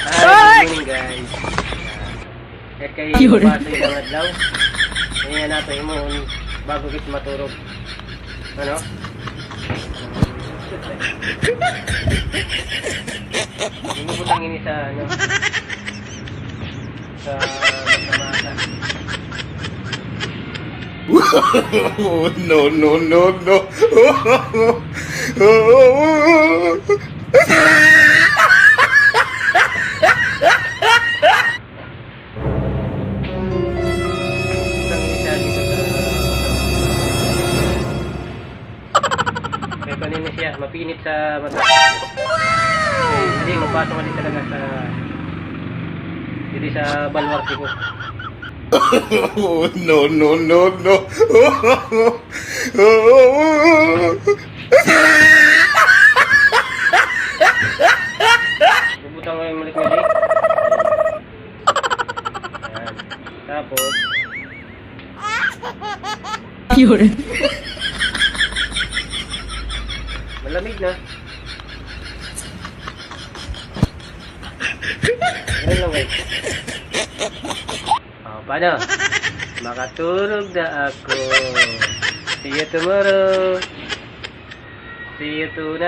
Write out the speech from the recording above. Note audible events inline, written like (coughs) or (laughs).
Hi, good morning guys. Uh, kay Yun. pasay ng adlaw. Ngayon nato imong bago kit maturog. Ano? Hindi mo tangin sa ano. Sa mata. Oh, (laughs) no, no, no, no. (laughs) Kaya kanina siya, mapinit sa mata. Eh, hindi, mapasok ka din talaga sa hindi sa balwarte ko. Oh, (coughs) no, no, no, no. Bubutang mo yung malik-malik. Tapos, Yun. Malamig na. Ganun lang guys. Oh, paano? Makatulog na ako. See you tomorrow. See you tonight.